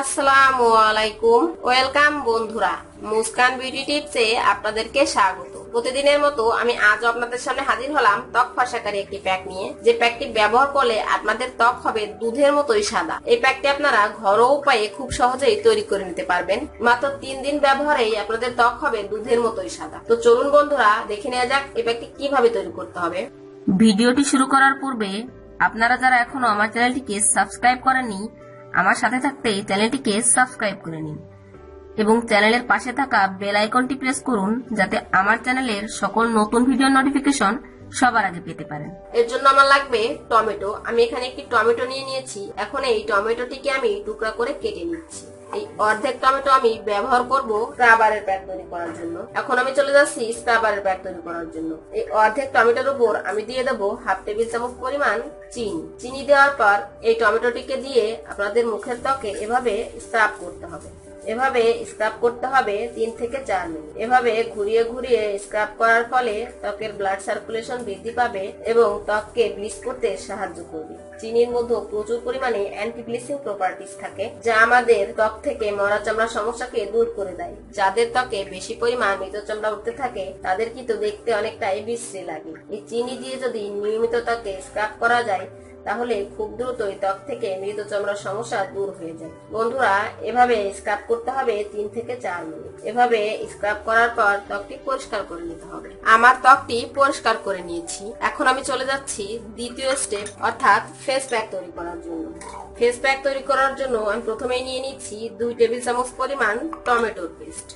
আসসালামু আলাইকুম। ওয়েলকাম বন্ধুরা, মুস্কান বিউটি টিপসে আপনাদেরকে স্বাগত। প্রতিদিনের মতো আমি আজ আপনাদের সামনে হাজির হলাম ত্বক ফসাকারী একটি প্যাক নিয়ে। যে প্যাকটি ব্যবহার করলে আপনাদের ত্বক হবে দুধের মতোই সাদা। এই প্যাকটি আপনারা ঘরোয়া উপায়ে খুব সহজেই তৈরি করে নিতে পারবেন। মাত্র তিন দিন ব্যবহারেই আপনাদের ত্বক হবে দুধের মতোই সাদা। তো চলুন বন্ধুরা, দেখে নেওয়া যাক এই প্যাকটি কীভাবে তৈরি করতে হবে। ভিডিওটি শুরু করার পূর্বে আপনারা যারা এখনও আমার চ্যানেলটিকে সাবস্ক্রাইব করেননি আমার সাথে থাকতে চ্যানেলটিকে সাবস্ক্রাইব করে নিন। এবং চ্যানেলের পাশে থাকা বেল আইকনটি প্রেস করুন যাতে আমার চ্যানেলের সকল নতুন ভিডিও নোটিফিকেশন সবার আগে পেতে পারেন। এর জন্য আমার লাগবে টমেটো। আমি এখানে একটি টমেটো নিয়ে নিয়েছি। এখন এই টমেটোটিকে আমি টুকরা করে কেটে নিচ্ছি। এই অর্ধেক টমেটো আমি ব্যবহার করব স্ক্রাবারের প্যাক তৈরি করার জন্য। এখন আমি চলে যাচ্ছি স্ক্রাবারের প্যাক তৈরি করার জন্য। এই অর্ধেক টমেটোর উপর আমি দিয়ে দেবো হাফ টেবিল চামচ পরিমাণ চিনি। চিনি দেওয়ার পর এই টমেটোটিকে দিয়ে আপনাদের মুখের ত্বকে এভাবে স্ক্রাব করতে হবে। এভাবে স্ক্রাব করতে হবে তিন থেকে চার মিনিট। এভাবে ঘুরিয়ে ঘুরিয়ে স্ক্রাব করার ফলে ত্বকের ব্লাড সার্কুলেশন বৃদ্ধি পাবে এবং ত্বককে ব্লিচ করতে সাহায্য করবে। চিনির মধ্যে প্রচুর পরিমাণে অ্যান্টি ব্লিচিং প্রপার্টিস থাকে, যা আমাদের ত্বক থেকে মরা চামড়া সমস্যাকে দূর করে দেয়। যাদের ত্বকে বেশি পরিমাণ মৃত চামড়া উঠতে থাকে, তাদের কিন্তু দেখতে অনেকটাই বিশ্রী লাগে। এই চিনি দিয়ে যদি নিয়মিত ত্বকে স্ক্রাব করা যায় তাহলে খুব দ্রুতই ত্বক থেকে মৃত চামড়ার সমস্যা দূর হয়ে যায়। বন্ধুরা, এভাবে স্ক্রাব করতে হবে তিন থেকে চার মিনিট। এভাবে স্ক্রাব করার পর ত্বকটি পরিষ্কার করে নিতে হবে। আমার ত্বকটি পরিষ্কার করে নিয়েছি। এখন আমি চলে যাচ্ছি দ্বিতীয় স্টেপ অর্থাৎ ফেস প্যাক তৈরি করার জন্য। ফেস প্যাক তৈরি করার জন্য আমি প্রথমেই নিয়ে নিচ্ছি দুই টেবিল চামচ পরিমাণ টমেটোর পেস্ট।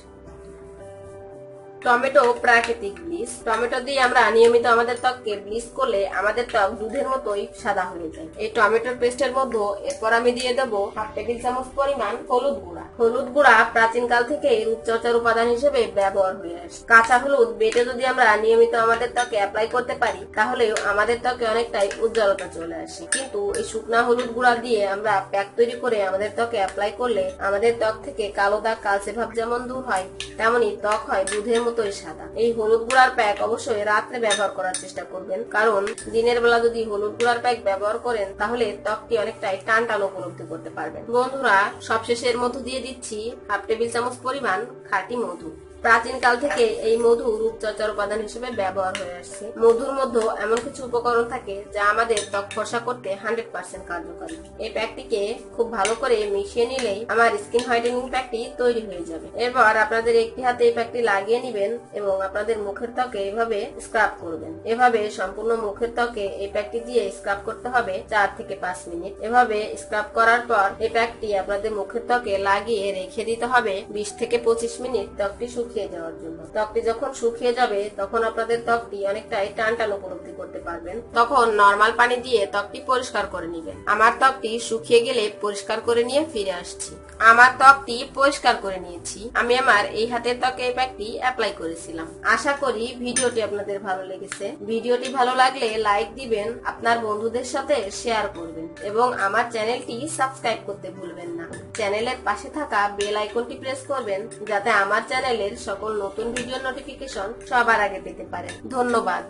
টমেটো প্রাকৃতিক ব্লিচ। টমেটো দিয়ে আমরা নিয়মিত আমাদের ত্বককে ব্লিচ করলে আমাদের ত্বক দুধের মতোই সাদা হয়ে যায়। এই টমেটোর পেস্টের মধ্যে এরপর আমি দিয়ে দেবো হাফ টেবিল চামচ পরিমাণ হলুদ গুঁড়া। হলুদ গুঁড়া প্রাচীন কাল থেকে রূপচর্চার উপাদান হিসেবে ব্যবহার হয়ে আসে। কাঁচা হলুদ বেটে যদি আমরা নিয়মিত আমাদের ত্বকে অ্যাপ্লাই করতে পারি তাহলে আমাদের ত্বকে অনেকটাই উজ্জ্বলতা চলে আসে। কিন্তু এই শুকনা হলুদ গুঁড়া দিয়ে আমরা প্যাক তৈরি করে আমাদের ত্বকে অ্যাপ্লাই করলে আমাদের ত্বক থেকে কালো দাগ, কালচে ভাব যেমন দূর হয় তেমনি ত্বক হয় দুধের মতোই সাদা। এই হলুদ গুড়ার প্যাক অবশ্যই রাত্রে ব্যবহার করার চেষ্টা করবেন। কারণ দিনের বেলা যদি হলুদ গুড়ার প্যাক ব্যবহার করেন, তাহলে ত্বকটি অনেকটাই টান টান উপলব্ধি করতে পারবেন। বন্ধুরা সবশেষের মধু দিয়ে দিচ্ছি হাফ টেবিল চামচ পরিমাণ খাঁটি মধু। প্রাচীন কাল থেকে এই মধু রূপচর্চার উপাদান হিসেবে ব্যবহার হয়ে আসছে। মধুর মধ্যে এমন কিছু উপকরণ থাকে যা আমাদের ত্বক ফর্সা করতে হান্ড্রেড পার্সেন্ট কার্যকরী। এই প্যাকটিকে খুব ভালো করে মিশিয়ে নিলেই আমার স্কিন হোয়াইটেনিং প্যাকটি তৈরি হয়ে যাবে। এরপর আপনাদের একটি হাতে এই প্যাকটি লাগিয়ে নিবেন এবং আপনাদের মুখের ত্বকে এভাবে স্ক্রাব করবেন। এভাবে সম্পূর্ণ মুখের ত্বকে এই প্যাকটি দিয়ে স্ক্রাব করতে হবে চার থেকে পাঁচ মিনিট। এভাবে স্ক্রাব করার পর এই প্যাকটি আপনাদের মুখের ত্বকে লাগিয়ে রেখে দিতে হবে বিশ থেকে পঁচিশ মিনিট। ত্বকটি শুকিয়ে যাওয়ার জন্য। ত্বকটি যখন শুকিয়ে যাবে, তখন আপনাদের ত্বকটি অনেকটাই টান টান উপলব্ধি করতে পারবেন। তখন নর্মাল পানি দিয়ে ত্বকটি পরিষ্কার করে নেবেন। আমার ত্বকটি শুকিয়ে গেলে পরিষ্কার করে নিয়ে ফিরে আসছি। আমার ত্বকটি পরিষ্কার করে নিয়েছি। আমি আমার এই হাতের ত্বকে এই প্যাকটি অ্যাপ্লাই করেছিলাম। আশা করি ভিডিওটি আপনাদের ভালো লেগেছে। ভিডিওটি ভালো লাগলে লাইক দিবেন, আপনার বন্ধুদের সাথে শেয়ার করবেন এবং আমার চ্যানেলটি সাবস্ক্রাইব করতে ভুলবেন না। চ্যানেলের পাশে থাকা বেল আইকনটি প্রেস করবেন, যাতে আমার চ্যানেলের সকল নতুন ভিডিও নোটিফিকেশন সবার আগে পেতে পারেন। ধন্যবাদ।